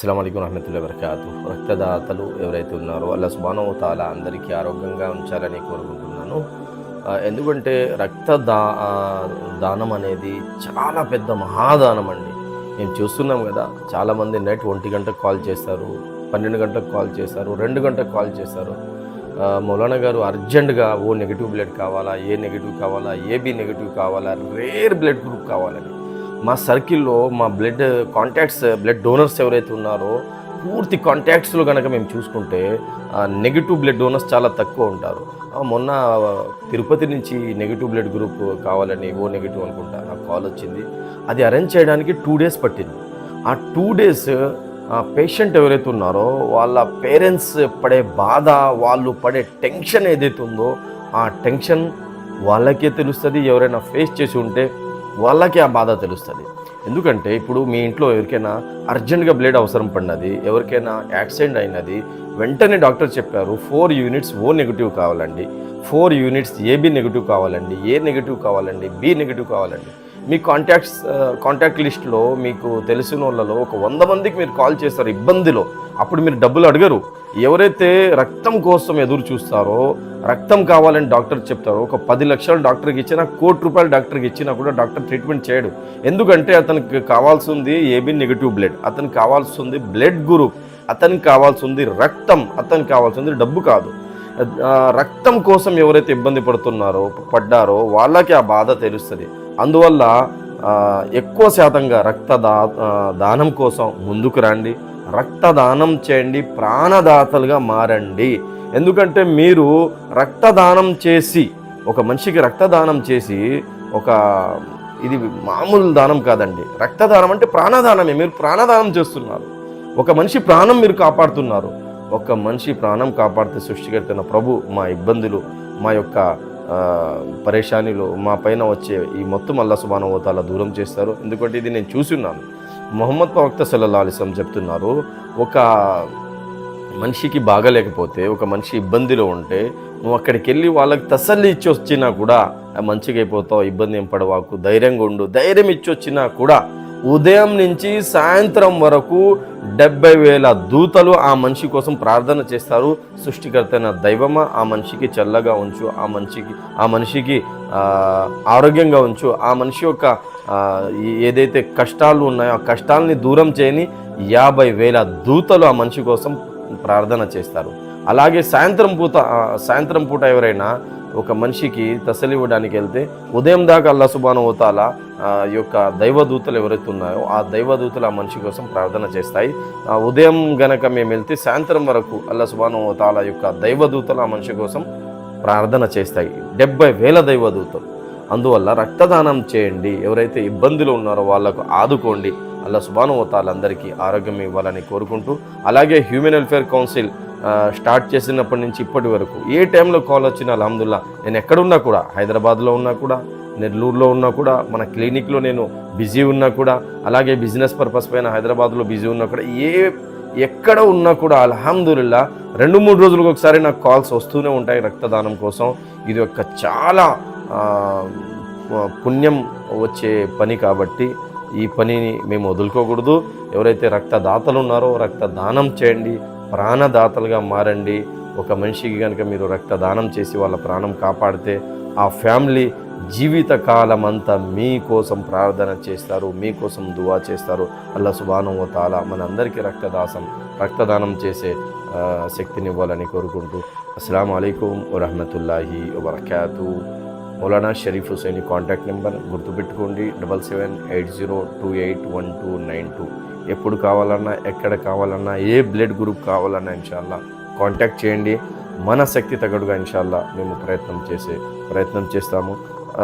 అస్సలం అయికు రహమతుల్లా వరకాతు రక్తదాతలు ఎవరైతే ఉన్నారో అలా సుబానో తాల అందరికీ ఆరోగ్యంగా ఉంచాలని కోరుకుంటున్నాను. ఎందుకంటే రక్త దా దానం అనేది చాలా పెద్ద మహాదానం అండి. మేము చూస్తున్నాం కదా చాలామంది నైట్ ఒంటి గంటకు కాల్ చేస్తారు పన్నెండు గంటలకు కాల్ చేస్తారు రెండు గంటలకు కాల్ చేస్తారు. మౌలానా గారు అర్జెంటుగా ఓ నెగిటివ్ బ్లడ్ కావాలా ఏ నెగిటివ్ కావాలా ఏబి నెగిటివ్ కావాలా రేర్ బ్లడ్ గ్రూప్ కావాలని. మా సర్కిల్లో మా బ్లడ్ కాంటాక్ట్స్ బ్లడ్ డోనర్స్ ఎవరైతే ఉన్నారో పూర్తి కాంటాక్ట్స్లో కనుక మేము చూసుకుంటే నెగిటివ్ బ్లడ్ డోనర్స్ చాలా తక్కువ ఉంటారు. మొన్న తిరుపతి నుంచి నెగిటివ్ బ్లడ్ గ్రూప్ కావాలని ఓ నెగిటివ్ అనుకుంటా నాకు కాల్ వచ్చింది. అది అరేంజ్ చేయడానికి టూ డేస్ పట్టింది. ఆ టూ డేస్ ఆ పేషెంట్ ఎవరైతే ఉన్నారో వాళ్ళ పేరెంట్స్ పడే బాధ వాళ్ళు పడే టెన్షన్ ఏదైతే ఉందో ఆ టెన్షన్ వాళ్ళకే తెలుస్తుంది. ఎవరైనా ఫేస్ చేసి ఉంటే వాళ్ళకి ఆ బాధ తెలుస్తుంది. ఎందుకంటే ఇప్పుడు మీ ఇంట్లో ఎవరికైనా అర్జెంట్గా బ్లేడ్ అవసరం పడినది ఎవరికైనా యాక్సిడెంట్ అయినది వెంటనే డాక్టర్ చెప్పారు ఫోర్ యూనిట్స్ ఓ నెగిటివ్ కావాలండి ఫోర్ యూనిట్స్ ఏబి నెగిటివ్ కావాలండి ఏ నెగిటివ్ కావాలండి బి నెగిటివ్ కావాలండి. మీ కాంటాక్ట్స్ కాంటాక్ట్ లిస్ట్లో మీకు తెలిసిన వాళ్ళలో ఒక వంద మందికి మీరు కాల్ చేస్తారు ఇబ్బందిలో. అప్పుడు మీరు డబ్బులు అడగరు. ఎవరైతే రక్తం కోసం ఎదురు చూస్తారో రక్తం కావాలని డాక్టర్ చెప్తారో ఒక పది లక్షలు డాక్టర్కి ఇచ్చినా కోటి రూపాయలు డాక్టర్కి ఇచ్చినా కూడా డాక్టర్ ట్రీట్మెంట్ చేయడు. ఎందుకంటే అతనికి కావాల్సింది ఏబి నెగిటివ్ బ్లడ్. అతనికి కావాల్సింది బ్లడ్ గ్రూప్. అతనికి కావాల్సింది రక్తం. అతనికి కావాల్సింది డబ్బు కాదు. రక్తం కోసం ఎవరైతే ఇబ్బంది పడుతున్నారో పడ్డారో వాళ్ళకి ఆ బాధ తెలుస్తుంది. అందువల్ల ఎక్కువ శాతంగా రక్తదా దానం కోసం ముందుకు రండి. రక్తదానం చేయండి ప్రాణదాతలుగా మారండి. ఎందుకంటే మీరు రక్తదానం చేసి ఒక మనిషికి రక్తదానం చేసి ఒక ఇది మామూలు దానం కాదండి. రక్తదానం అంటే ప్రాణదానమే. మీరు ప్రాణదానం చేస్తున్నారు. ఒక మనిషి ప్రాణం మీరు కాపాడుతున్నారు. ఒక మనిషి ప్రాణం కాపాడితే సృష్టికర్తన ప్రభు మా ఇబ్బందులు మా యొక్క పరేషానీలు మా పైన వచ్చే ఈ మొత్తం అల్లా సుబానవతాల దూరం చేస్తారు. ఎందుకంటే ఇది నేను చూసి ఉన్నాను మొహమ్మద్ ప్రవక్త సల్లల్లా అలిస్లం చెప్తున్నారు ఒక మనిషికి బాగలేకపోతే ఒక మనిషి ఇబ్బందిలో ఉంటే నువ్వు అక్కడికి వెళ్ళి వాళ్ళకి తసల్లి ఇచ్చి వచ్చినా కూడా మంచిగా అయిపోతావు ఇబ్బంది ఏం పడవాకు ధైర్యంగా ఉండు ధైర్యం ఇచ్చి వచ్చినా కూడా ఉదయం నుంచి సాయంత్రం వరకు డెబ్బై వేల దూతలు ఆ మనిషి కోసం ప్రార్థన చేస్తారు. సృష్టికర్తైన దైవమా ఆ మనిషికి చల్లగా ఉంచు ఆ మనిషికి ఆ మనిషికి ఆరోగ్యంగా ఉంచు. ఆ మనిషి యొక్క ఏదైతే కష్టాలు ఉన్నాయో ఆ కష్టాలని దూరం చేయని యాభై వేల దూతలు ఆ మనిషి కోసం ప్రార్థన చేస్తారు. అలాగే సాయంత్రం పూట సాయంత్రం పూట ఎవరైనా ఒక మనిషికి తసలివ్వడానికి వెళ్తే ఉదయం దాకా అల్లా సుబాను ఓతాల యొక్క దైవదూతలు ఎవరైతే ఉన్నాయో ఆ దైవదూతలు ఆ మనిషి కోసం ప్రార్థన చేస్తాయి. ఆ ఉదయం గనక మేము వెళ్తే సాయంత్రం వరకు అల్లా సుబాను ఓతాల యొక్క దైవదూతలు ఆ మనిషి కోసం ప్రార్థన చేస్తాయి. డెబ్బై వేల దైవదూతలు. అందువల్ల రక్తదానం చేయండి. ఎవరైతే ఇబ్బందులు ఉన్నారో వాళ్ళకు ఆదుకోండి. అల్లా సుబాను అందరికీ ఆరోగ్యం ఇవ్వాలని కోరుకుంటూ అలాగే హ్యూమన్ వెల్ఫేర్ కౌన్సిల్ స్టార్ట్ చేసినప్పటి నుంచి ఇప్పటి వరకు ఏ టైంలో కాల్ వచ్చినా అలహదుల్లా నేను ఎక్కడున్నా కూడా హైదరాబాద్లో ఉన్నా కూడా నెల్లూరులో ఉన్నా కూడా మన క్లినిక్లో నేను బిజీ ఉన్నా కూడా అలాగే బిజినెస్ పర్పస్ పైన హైదరాబాద్లో బిజీ ఉన్నా కూడా ఏ ఎక్కడ ఉన్నా కూడా అల్హమ్దుల్లా రెండు మూడు రోజులకు ఒకసారి నాకు కాల్స్ వస్తూనే ఉంటాయి రక్తదానం కోసం. ఇది ఒక చాలా పుణ్యం వచ్చే పని కాబట్టి ఈ పనిని మేము వదులుకోకూడదు. ఎవరైతే రక్తదాతలు ఉన్నారో రక్తదానం చేయండి. ప్రాణదాతలుగా మారండి. ఒక మనిషికి కనుక మీరు రక్తదానం చేసి వాళ్ళ ప్రాణం కాపాడితే ఆ ఫ్యామిలీ జీవితకాలం అంతా మీకోసం ప్రార్థన చేస్తారు మీకోసం దువా చేస్తారు. అల్లా సుబాను తాలా మనందరికీ రక్తదాసం రక్తదానం చేసే శక్తినివ్వాలని శక్తిని ఇవ్వాలని కోరుకుంటూ. అస్సలం అయికం వరహమతుల్లాహి వబర్కాతూ. మౌలానా షరీఫ్ హుసేని కాంటాక్ట్ నెంబర్ గుర్తుపెట్టుకోండి double seven eight zero two eight one two nine two. ఎప్పుడు కావాలన్నా ఎక్కడ కావాలన్నా ఏ బ్లడ్ గ్రూప్ కావాలన్నా ఇన్షాల్లా కాంటాక్ట్ చేయండి. మన శక్తి తగ్గడుగా ఇన్షాల్లా మేము ప్రయత్నం చేసే ప్రయత్నం చేస్తాము.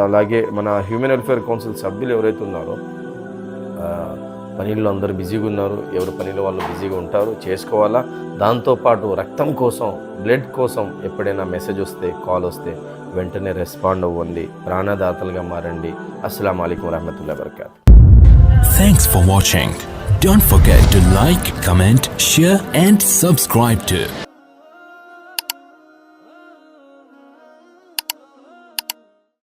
అలాగే మన హ్యూమన్ వెల్ఫేర్ కౌన్సిల్ సభ్యులు ఎవరైతే ఉన్నారో పనిలో అందరూ బిజీగా ఉన్నారు. ఎవరి పనిలో వాళ్ళు బిజీగా ఉంటారు. చేసుకోవాలా? దాంతోపాటు రక్తం కోసం బ్లడ్ కోసం ఎప్పుడైనా మెసేజ్ వస్తే కాల్ వస్తే వెంటనే రెస్పాండ్ అవ్వండి. ప్రాణదాతలుగా మారండి. అస్సలం అయికం రహమతుల్లా వరకాతు thanks for watching don't forget to like comment share and subscribe to